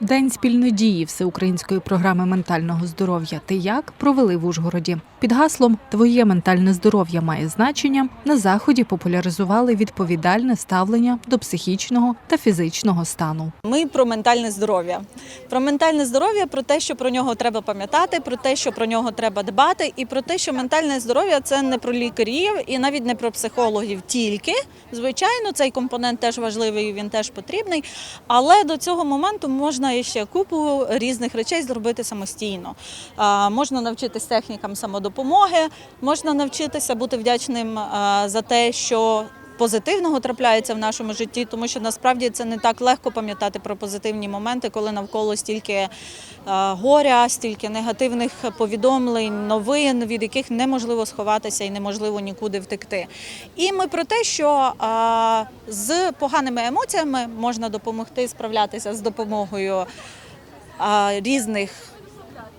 День спільної дії всеукраїнської програми ментального здоров'я «Ти як» провели в Ужгороді. Під гаслом Твоє ментальне здоров'я має значення на заході популяризували відповідальне ставлення до психічного та фізичного стану. Ми про ментальне здоров'я. Про ментальне здоров'я, про те, що про нього треба пам'ятати, про те, що про нього треба дбати, і про те, що ментальне здоров'я це не про лікарів і навіть не про психологів тільки. Звичайно, цей компонент теж важливий, він теж потрібний. Але до цього моменту можна ще купу різних речей зробити самостійно. Можна навчитись технікам самодопомоги, можна навчитися бути вдячним за те, що позитивного трапляється в нашому житті, тому що насправді це не так легко пам'ятати про позитивні моменти, коли навколо стільки е, горя, стільки негативних повідомлень, новин, від яких неможливо сховатися і неможливо нікуди втекти. І ми про те, що е, з поганими емоціями можна допомогти справлятися з допомогою е, різних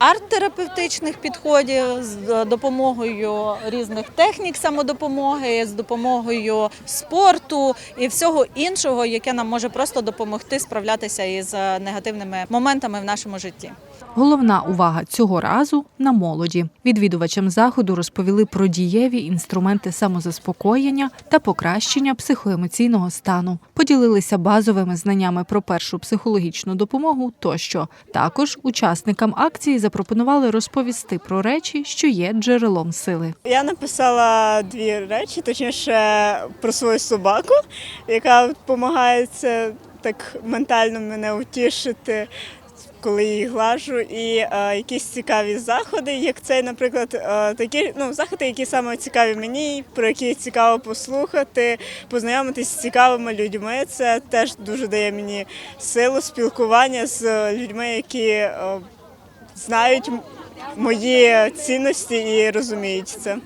арт-терапевтичних підходів, з допомогою різних технік самодопомоги, з допомогою спорту і всього іншого, яке нам може просто допомогти справлятися із негативними моментами в нашому житті. Головна увага цього разу на молоді. Відвідувачам заходу розповіли про дієві інструменти самозаспокоєння та покращення психоемоційного стану. Поділилися базовими знаннями про першу психологічну допомогу тощо. Також учасникам акції запропонували розповісти про речі, що є джерелом сили. Я написала дві речі, точніше про свою собаку, яка допомагає це так ментально мене утішити. Коли її глажу, і е, якісь цікаві заходи, як цей, наприклад, е, такі ну заходи, які саме цікаві мені, про які цікаво послухати, познайомитись з цікавими людьми. Це теж дуже дає мені силу спілкування з людьми, які е, знають мої цінності і розуміють це.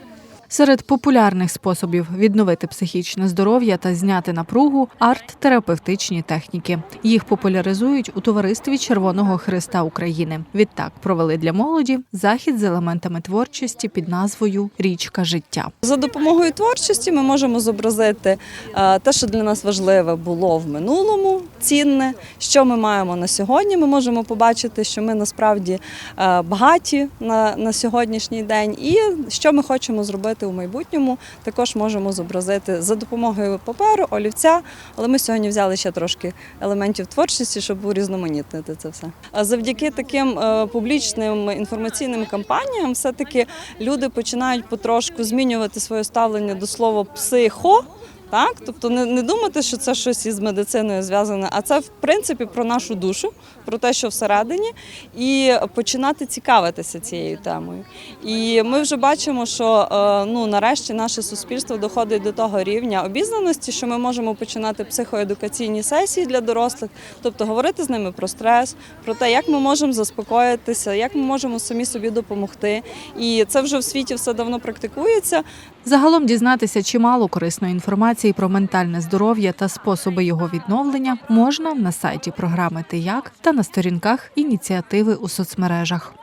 Серед популярних способів відновити психічне здоров'я та зняти напругу арт-терапевтичні техніки. Їх популяризують у товаристві Червоного Христа України. Відтак провели для молоді захід з елементами творчості під назвою Річка життя. За допомогою творчості ми можемо зобразити е, те, що для нас важливе було в минулому, цінне, що ми маємо на сьогодні. Ми можемо побачити, що ми насправді е, багаті на, на сьогоднішній день, і що ми хочемо зробити у майбутньому, також можемо зобразити за допомогою паперу, олівця. Але ми сьогодні взяли ще трошки елементів творчості, щоб урізноманітнити це все. А завдяки таким е, публічним інформаційним кампаніям, все-таки люди починають потрошку змінювати своє ставлення до слова психо. Так, тобто не, не думати, що це щось із медициною зв'язане, а це в принципі про нашу душу, про те, що всередині, і починати цікавитися цією темою. І ми вже бачимо, що е, ну нарешті наше суспільство доходить до того рівня обізнаності, що ми можемо починати психоедукаційні сесії для дорослих, тобто говорити з ними про стрес, про те, як ми можемо заспокоїтися, як ми можемо самі собі допомогти. І це вже в світі все давно практикується. Загалом дізнатися чимало корисної інформації про ментальне здоров'я та способи його відновлення можна на сайті програми «Ти як» та на сторінках ініціативи у соцмережах.